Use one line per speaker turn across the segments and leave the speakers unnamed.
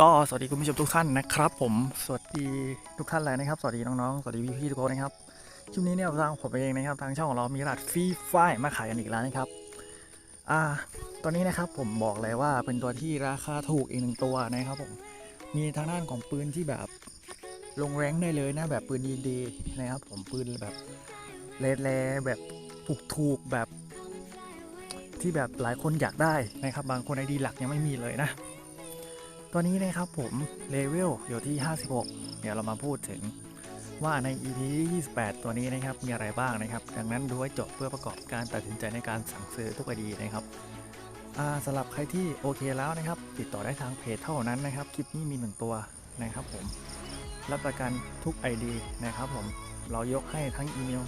ก็สวัสดีคุณผู้ชมทุกท่านนะครับ ผมสวัสดีทุกท่านเลยนะครับ สวัสดีน้องๆสวัสดีพี่ๆทุกคนนะครับคลิปนี้เนี่ยทางผมเองนะครับทางช่องของเรามีรหัสฟรีไฟมาขายกันอีกแล้วนะครับอ่าตอนนี้นะครับผมบอกเลยว่าเป็นตัวที่ราคาถูกอีกหนึ่งตัวนะครับผมมีทางด้านของปืนที่แบบลงแรงได้เลยนะแบบปืนดีๆนะครับผมปืนแบบเลดแลแบบถูกๆแบบที่แบบหลายคนอยากได้นะครับ บางคนไอดีหลักยังไม่มีเลยนะ ตัวนี้นะครับผมเลเวลอยู่ที่ 56 เดี๋ยวเรามาพูดถึงว่าใน EP ที่28 ตัวนี้นะครับมีอะไรบ้างนะครับ ดังนั้นดูให้จบเพื่อประกอบการตัดสินใจในการสั่งซื้อทุกไอดีนะครับสำหรับใครที่โอเคแล้วนะครับ ติดต่อได้ทางเพจเท่านั้นนะครับ คลิปนี้มี 1 ตัวนะครับผม รับประกันทุก ID นะครับผม เรายกให้ทั้งอีเมล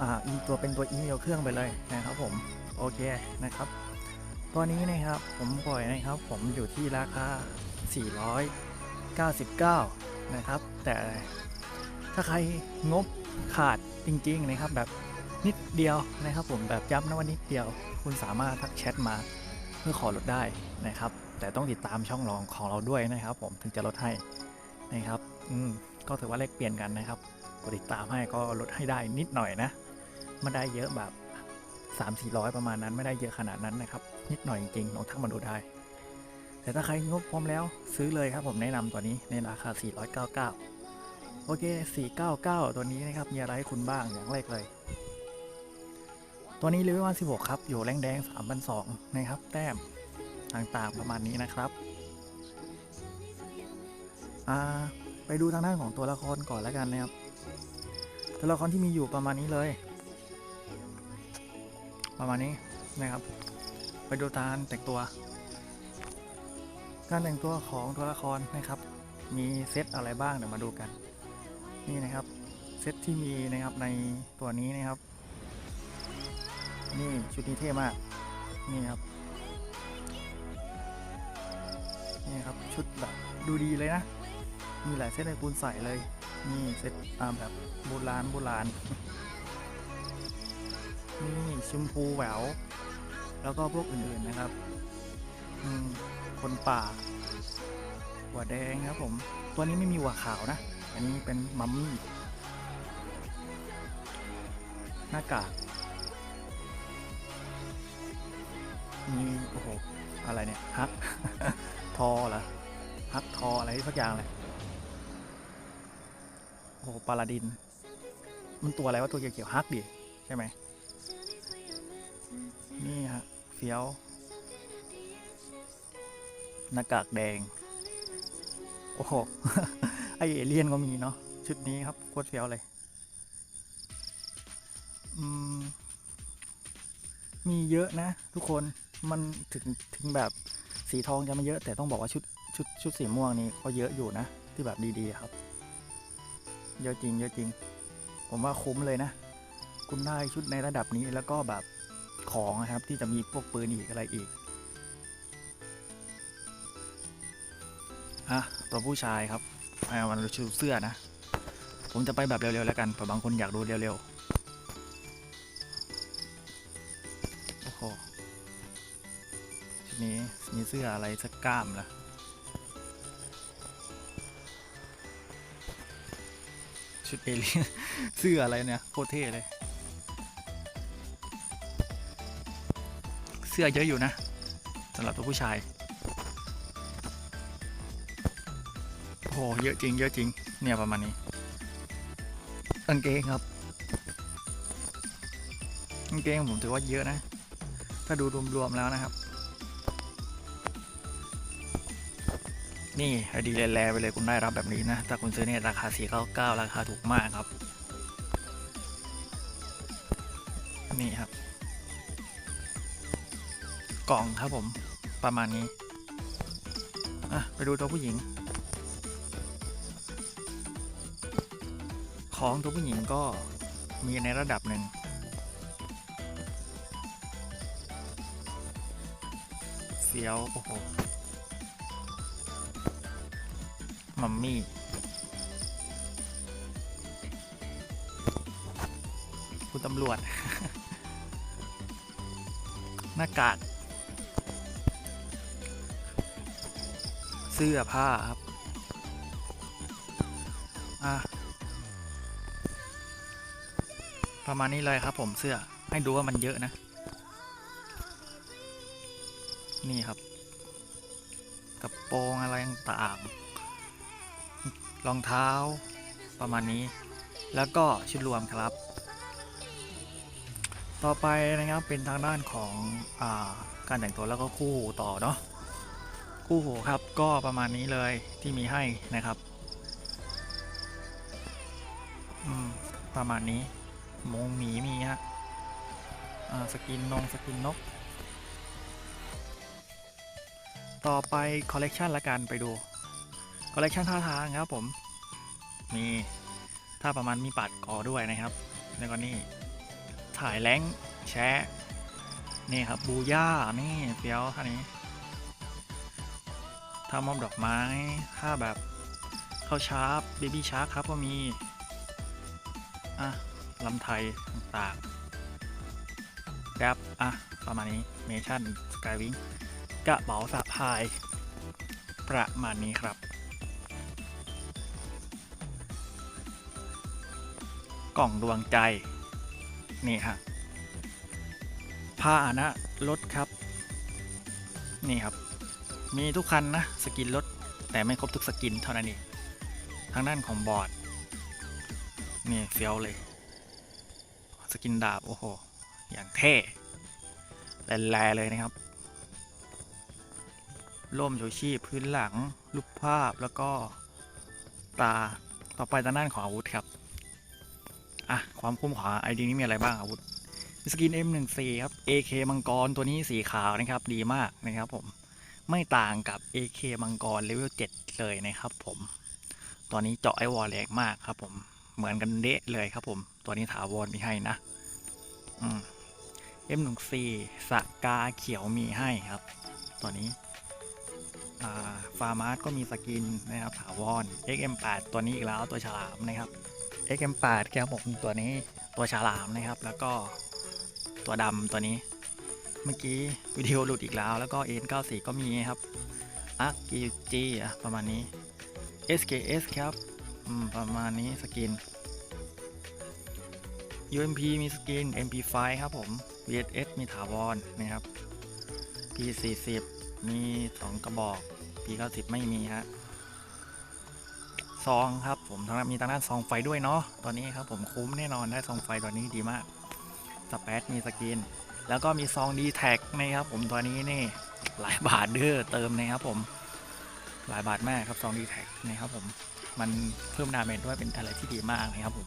อ่า อีตัวเป็นตัวอีเมลเครื่องไปเลยนะครับผม โอเคนะครับ ตัวนี้นะครับผมปล่อยนะครับ ผมอยู่ที่ราคา 499 นะครับ แต่ถ้าใครงบขาดจริงๆนะครับ แบบนิดเดียวนะครับ ผมแบบย้ำนะว่านิดเดียว คุณสามารถทักแชทมาเพื่อขอลดได้นะครับ แต่ต้องติดตามช่องรองของเราด้วยนะครับ ผมถึงจะลดให้นะครับ อืมก็ถือว่าเลขเปลี่ยนกันนะครับกดติดตามให้ก็ลดให้ได้นิดหน่อยนะไม่ได้เยอะแบบ 3 4 0 0 ประมาณนั้นไม่ได้เยอะขนาดนั้นนะครับ นิดหน่อยจริงๆลองทักมาดูได้ แต่ถ้าใครงบพร้อมแล้วซื้อเลยครับผมแนะนำตัวนี้ในราคา 499 โอเค 499 ตัวนี้นะครับ มีอะไรให้คุณบ้างอย่างแรกเลย ตัวนี้เลเวล16 ครับ อยู่แรงแดง3,200นะครับ แต้มต่างๆประมาณนี้นะครับไปดูทางด้านของตัวละครก่อนแล้วกันนะครับ ตัวละครที่มีอยู่ประมาณนี้เลย ประมาณนี้นะครับ ไปดูการแต่งตัว การแต่งตัวของตัวละครนะครับ มีเซตอะไรบ้างเดี๋ยวมาดูกัน นี่นะครับเซตที่มีนะครับในตัวนี้นะครับ นี่ชุดนี้เท่มากนี่ครับนี่ครับชุดแบบดูดีเลยนะ มีหลายเซตให้คุณใส่เลย นี่เซตแบบโบราณโบราณ นี่ชมพูแหวว แล้วก็พวกอื่นๆนะครับ อืม คนป่า หัวแดงครับผม ตัวนี้ไม่มีหัวขาวนะ อันนี้เป็นมัมมี่ หน้ากาก มีโอ้โห อะไรเนี่ย ฮัก ทอเหรอ ฮักทออะไรสักอย่างเลยโอ้โหปาลาดิน มันตัวอะไรวะตัวเกี่ยวๆฮักดิใช่ไหม นี่ฮะเฟี้ยว หน้ากากแดง โอ้โห ไอเอเลี่ยนก็มีเนาะชุดนี้ครับโคตรเฟี้ยวเลยมมีเยอะนะ ทุกคนมันถึงถึงแบบสีทองจะไม่เยอะ แต่ต้องบอกว่าชุดชุดชุดสีม่วงนี่ก็เยอะอยู่นะ ที่แบบดีๆครับ เยอะจริง เยอะจริง ผมว่าคุ้มเลยนะ คุณได้ชุดในระดับนี้แล้วก็แบบ ของนะครับ ที่จะมีพวกปืนอีกอะไรอีกอะตัวผู้ชายครับเอามันชูเสื้อนะ ผมจะไปแบบเร็วๆแล้วกันเผื่อบางคนอยากดูเร็วๆ โอ้โหชุดนี้มีเสื้ออะไรสักกล้ามละชุดเอเลี่ยนเสื้ออะไรเนี่ยโคตรเท่เลย สื้อเยอะอยู่นะสำหรับตัวผู้ชายโอ้โหเยอะจริงเยอะจริงเนี่ยประมาณนี้กางเกงครับกางเกงผมถือว่าเยอะนะ ถ้าดูรวมๆแล้วนะครับ นี่ไอดีแลๆไปเลยคุณได้รับแบบนี้นะ ถ้าคุณซื้อเนี่ยราคา 499 ราคาถูกมากครับ นี่ครับ กล่องครับผมประมาณนี้อะไปดูตัวผู้หญิง ของตัวผู้หญิงก็มีในระดับหนึ่งเฟี้ยวโอ้โหมัมมี่คุณตำรวจ หน้ากาก เสื้อผ้าครับประมาณนี้เลยครับผมเสื้อให้ดูว่ามันเยอะนะ นี่ครับกระโปรงอะไรต่างๆรองเท้า ประมาณนี้ แล้วก็ชุดรวมครับ ต่อไปนะครับเป็นทางด้านของอการแต่งตัวแล้วก็คู่หูต่อเนาะ คู่หูครับก็ประมาณนี้เลยที่มีให้นะครับอืมประมาณนี้มงหมีมีฮะอ่าสกินนงสกินนก ต่อไปคอลเลกชันละกันไปดูคอลเลกชันท่าทางครับผมมีถ้าประมาณมีปัดกอด้วยนะครับ แล้วก็นี่ถ่ายแรงแชะนี่ครับบูย่านี่เฟี้ยวท่านี้ ถ้ามอบดอกไม้ ถ้าแบบเข้าชาร์ปเบบี้ชาร์ปครับก็มี อะลำไทยต่างๆแรปอะ ประมาณนี้ เมชั่น สกายวิงกระเป๋าสะพาย ประมาณนี้ครับ กล่องดวงใจ นี่ฮะพาหนะรถครับ นี่ครับ มีทุกคันนะสกินรถแต่ไม่ครบทุกสกินเท่านั้นเองทางด้านของบอร์ดนี่เฟี้ยวเลย สกินดาบ โอ้โห อย่างเท่แลๆเลยนะครับร่มชูชีพพื้นหลังรูปภาพแล้วก็ตาต่อไปทางด้านของอาวุธครับ อะ ความคุ้มของไอดีนี้มีอะไรบ้างอาวุธ สกิน M14 ครับ AK มังกรตัวนี้สีขาวนะครับ ดีมากนะครับผม ไม่ต่างกับ AK มังกรเลเวล7เลยนะครับผม ตอนนี้เจาะไอวอลแรงมากครับผม เหมือนกันเดะเลยครับผม ตัวนี้ถาวรมีให้นะ อืม M14 สกาเขียวมีให้ครับตัวนี้ฟาร์มาร์ก็มีสกินนะครับถาวร XM8 ตัวนี้อีกแล้วตัวฉลามนะครับ XM8 ครับผมตัวนี้ตัวฉลามนะครับ แล้วก็ตัวดำตัวนี้ เมื่อกี้วิดีโอหลุดอีกแล้ว แล้วก็ N94 ก็มีครับอาร์ g อะประมาณนี้ SKS ครับประมาณนี้สกิน UMP มีสกิน MP5 ครับผม VSS มีถาวรนะครับ P40 มี 2 กระบอก P90 ไม่มีฮะซองครับผมทางด้านมีทางด้านซองไฟด้วยเนาะตอนนี้ครับผมคุ้มแน่นอนได้ซองไฟตอนนี้ดีมากสเปซมีสกิน แล้วก็มีซองดีแท็กนะครับผมตัวนี้นี่หลายบาทเด้อเติมนะครับผมหลายบาทมากครับซองดีแท็กนะครับผมมันเพิ่มดาเมจด้วยเป็นอะไรที่ดีมากนะครับผม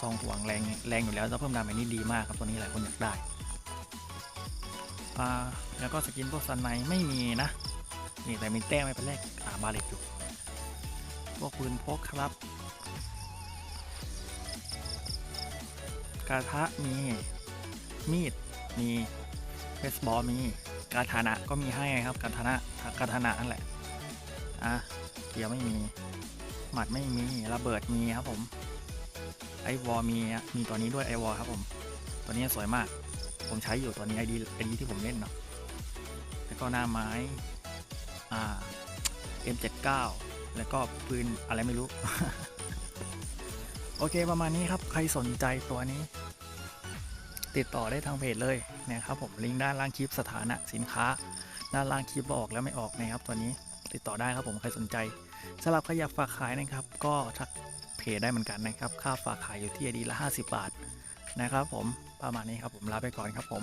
ซองห่วงแรงแรงอยู่แล้วแล้วเพิ่มดาเมจนี่ดีมากครับตัวนี้หลายคนอยากได้อ่าแล้วก็สกินพวกซันไนไม่มีนะนี่แต่มีแต้มไม่เป็นแรกอ่าบาเลตอยู่พวกปืนพกครับกระทะมีมีด มีเบสบอลมีกาทานะก็มีให้ครับกาทานะกาทานะนั่นแหละอะเกียวไม่มีหมัดไม่มีระเบิดมีครับผมไอวอลมีมีตัวนี้ด้วยไอวอลครับผม ตัวนี้สวยมาก ผมใช้อยู่ตัวนี้ไอดีไอดีที่ผมเล่นเนาะแล้วก็หน้าไม้อ่า M79 แล้วก็ปืนอะไรไม่รู้ โอเคประมาณนี้ครับ ใครสนใจตัวนี้ ติดต่อได้ทางเพจเลยนะครับผมลิงก์ด้านล่างคลิปสถานะสินค้า ด้านล่างคลิปว่าออกแล้วไม่ออกนะครับตัวนี้ติดต่อได้ครับผมใครสนใจสำหรับใครอยากฝากขายนะครับ ก็ทักเพจได้เหมือนกันนะครับ ค่าฝากขายอยู่ที่อดีละ 50 บาทนะครับผมประมาณนี้ครับผมลาไปก่อนครับผม